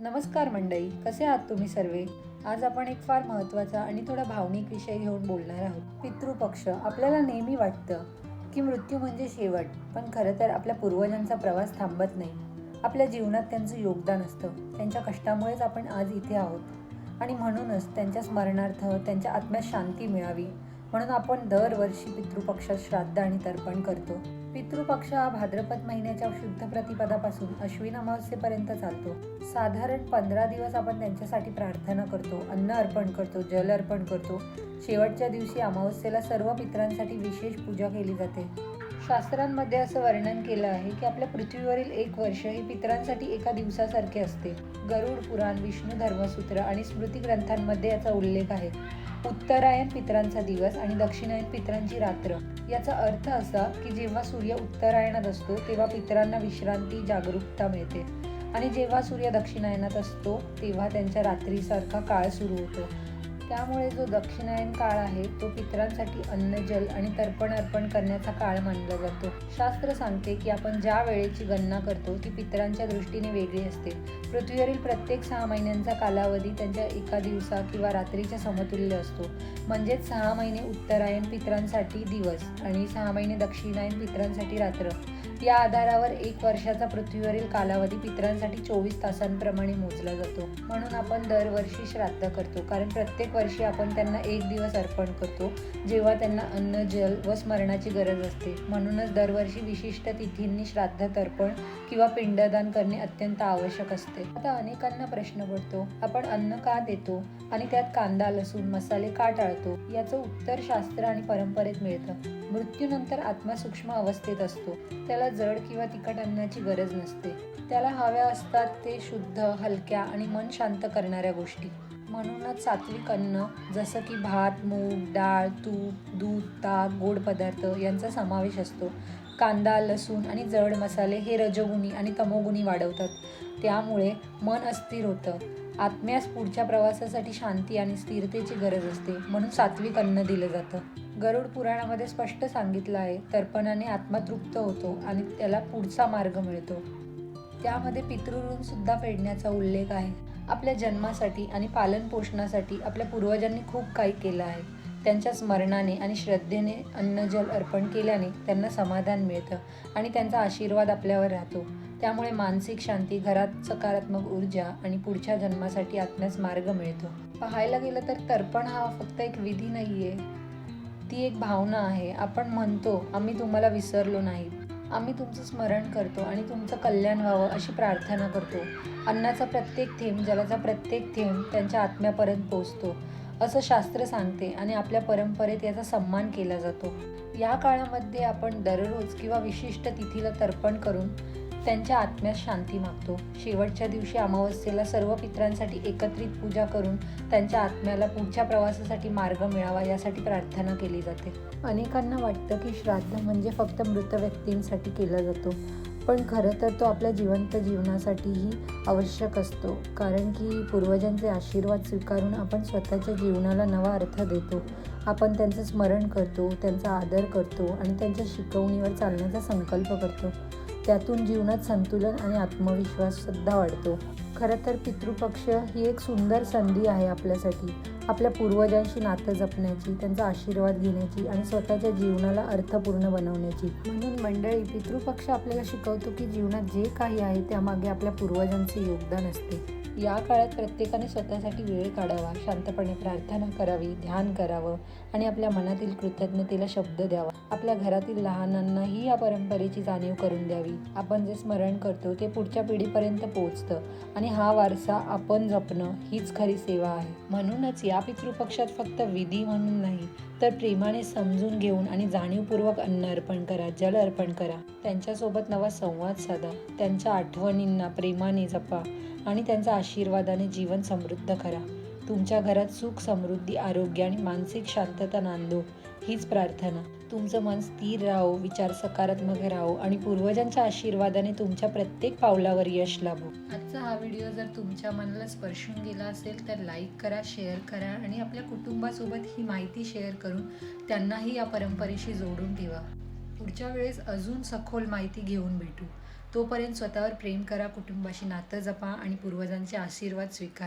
नमस्कार मंडई कसे आहात तुम्ही सर्वे? आज आपण एक फार महत्त्वाचा आणि थोडा भावनिक विषय घेऊन बोलणार आहोत. पितृपक्ष आपल्याला नेहमी वाटतं की मृत्यू म्हणजे शेवट पण खरं तर आपल्या पूर्वजांचा प्रवास थांबत नाही. आपल्या जीवनात त्यांचं योगदान असतं. त्यांच्या कष्टामुळेच आपण आज इथे आहोत. आणि म्हणूनच त्यांच्या स्मरणार्थ त्यांच्या आत्म्यात शांती मिळावी. म्हणून आपण दरवर्षी पितृपक्षात श्राद्ध आणि तर्पण करतो. पितृपक्ष हा भाद्रपद महिन्याच्या शुद्ध प्रतिपदापासून अश्विन अमावस्येपर्यंत चालतो. साधारण पंधरा दिवस आपण त्यांच्यासाठी प्रार्थना करतो अन्न अर्पण करतो जल अर्पण करतो. शेवटच्या दिवशी अमावस्येला सर्व पित्रांसाठी विशेष पूजा केली जाते. शास्त्रांमध्ये असं वर्णन केलं आहे की आपल्या पृथ्वीवरील एक वर्ष हे पितरांसाठी एका दिवसासारखे असते. गरुड पुराण विष्णू धर्मसूत्र आणि स्मृती ग्रंथांमध्ये याचा उल्लेख आहे. उत्तरायण पितरांचा दिवस आणि दक्षिणायन पितरांची रात्र. याचा अर्थ असा की जेव्हा सूर्य उत्तरायणात असतो तेव्हा पितरांना विश्रांती जागरूकता मिळते. आणि जेव्हा सूर्य दक्षिणायनात असतो तेव्हा त्यांच्या रात्रीसारखा काळ सुरू होतो. त्यामुळे जो दक्षिणायन काळ आहे तो पितरांसाठी अन्न जल आणि तर्पण अर्पण करण्याचा काळ मानला जातो. शास्त्र सांगते की आपण ज्या वेळेची गणना करतो ती पित्रांच्या दृष्टीने वेगळी असते. पृथ्वीवरील प्रत्येक सहा महिन्यांचा कालावधी त्यांच्या एका दिवसा किंवा रात्रीच्या समतुल्य असतो. म्हणजेच सहा महिने उत्तरायण पितरांसाठी दिवस आणि सहा महिने दक्षिणायन पित्रांसाठी रात्र. या आधारावर एक वर्षाचा पृथ्वीवरील कालावधी पितरांसाठी चोवीस तासांप्रमाणे मोजला जातो. म्हणून आपण दरवर्षी श्राद्ध करतो. कारण प्रत्येक वर्षी आपण त्यांना एक दिवस अर्पण करतो जेव्हा त्यांना अन्न जल व स्मरणाची गरज असते. म्हणूनच दरवर्षी विशिष्ट तिथींनी श्राद्ध तर्पण किंवा पिंडदान करणे अत्यंत आवश्यक असते. आता अनेकांना प्रश्न पडतो आपण अन्न का देतो? आणि त्यात कांदा लसूण मसाले का टाळतो? याचं उत्तर शास्त्र आणि परंपरेत मिळतं. मृत्यूनंतर आत्मा सूक्ष्म अवस्थेत असतो. त्याला जड किंवा तिखट अन्नाची गरज नसते. त्याला हव्या असतात ते शुद्ध हलक्या आणि मन शांत करणाऱ्या गोष्टी. म्हणूनच सात्विक अन्न जसं की भात मूग डाळ तूप दूध ताक गोड पदार्थ यांचा समावेश असतो. कांदा लसूण आणि जड मसाले हे रजोगुणी आणि तमोगुणी वाढवतात. त्यामुळे मन अस्थिर होतं. आत्म्यास पुढच्या प्रवासासाठी शांती आणि स्थिरतेची गरज असते म्हणून सात्विक अन्न दिलं जातं. गरुड पुराणामध्ये स्पष्ट सांगितलं आहे तर्पणाने आत्मा तृप्त होतो आणि त्याला पुढचा मार्ग मिळतो. त्यामध्ये पितृऋण सुद्धा फेडण्याचा उल्लेख आहे. आपल्या जन्मासाठी आणि पालन पोषणासाठी आपल्या पूर्वजांनी खूप काही केलं आहे. त्यांच्या स्मरणाने आणि श्रद्धेने अन्नजल अर्पण केल्याने त्यांना समाधान मिळतं आणि त्यांचा आशीर्वाद आपल्यावर राहतो. त्यामुळे मानसिक शांती घरात सकारात्मक ऊर्जा आणि पुढच्या जन्मासाठी आत्म्यास मार्ग मिळतो. पाहायला गेलं तर तर्पण हा फक्त एक विधी नाही आहे ती एक भावना आहे. आपण म्हणतो आम्ही तुम्हाला विसरलो नाही. आम्ही तुमचं स्मरण करतो आणि तुमचं कल्याण व्हावं अशी प्रार्थना करतो. अन्नाचा प्रत्येक थेंब जलाचा प्रत्येक थेंब त्यांच्या आत्म्यापर्यंत पोचतो असं शास्त्र सांगते आणि आपल्या परंपरेत याचा सन्मान केला जातो. या काळामध्ये आपण दररोज किंवा विशिष्ट तिथीला तर्पण करून त्यांच्या आत्म्यात शांती मागतो. शेवटच्या दिवशी अमावस्येला सर्व पित्रांसाठी एकत्रित पूजा करून त्यांच्या आत्म्याला पुढच्या प्रवासासाठी मार्ग मिळावा यासाठी प्रार्थना केली जाते. अनेकांना वाटतं की श्राद्ध म्हणजे फक्त मृत व्यक्तींसाठी केला जातो. पण खरं तर तो आपल्या जिवंत जीवनासाठीही आवश्यक असतो. कारण की पूर्वजांचे आशीर्वाद स्वीकारून आपण स्वतःच्या जीवनाला नवा अर्थ देतो. आपण त्यांचं स्मरण करतो त्यांचा आदर करतो आणि त्यांच्या शिकवणीवर चालण्याचा संकल्प करतो. त्यातून जीवनात संतुलन आणि आत्मविश्वाससुद्धा वाढतो. खरं तर पितृपक्ष ही एक सुंदर संधी आहे आपल्यासाठी. आपल्या पूर्वजांशी नातं जपण्याची त्यांचा आशीर्वाद घेण्याची आणि स्वतःच्या जीवनाला अर्थपूर्ण बनवण्याची. म्हणून मंडळी पितृपक्ष आपल्याला शिकवतो की जीवनात जे काही आहे त्यामागे आपल्या पूर्वजांचे योगदान असते. या काळात प्रत्येकाने स्वतःसाठी वेळ काढावा शांतपणे प्रार्थना करावी ध्यान करावं आणि आपल्या मनातील कृतज्ञतेला शब्द द्यावा. आपल्या घरातील लहानांनाही या परंपरेची जाणीव करून द्यावी. आपण जे स्मरण करतो ते पुढच्या पिढीपर्यंत पोहोचतं आणि हा वारसा आपण जपणं हीच खरी सेवा आहे. म्हणूनच या पितृपक्षात फक्त विधी म्हणून नाही तर प्रेमाने समजून घेऊन आणि जाणीवपूर्वक अन्न अर्पण करा जल अर्पण करा. त्यांच्यासोबत नवा संवाद साधा त्यांच्या आठवणींना प्रेमाने जपा आणि त्यांच्या आशीर्वादाने जीवन समृद्ध करा. तुमच्या घरात सुख समृद्धी आरोग्य आणि मानसिक शांतता नांदो हीच प्रार्थना. तुमचं मन स्थिर राहो विचार सकारात्मक राहो आणि पूर्वजांच्या आशीर्वादाने तुमच्या प्रत्येक पावलावर यश लाभो. आजचा हा व्हिडिओ जर तुमच्या मनाला स्पर्शून गेला असेल तर लाईक करा शेअर करा आणि आपल्या कुटुंबासोबत ही माहिती शेअर करून त्यांनाही या परंपरेशी जोडून ठेवा. पुढच्या वेळेस अजून सखोल माहिती घेऊन भेटू. तोपर्यंत स्वतःवर प्रेम करा कुटुंबाशी नातं जपा आणि पूर्वजांचे आशीर्वाद स्वीकारा.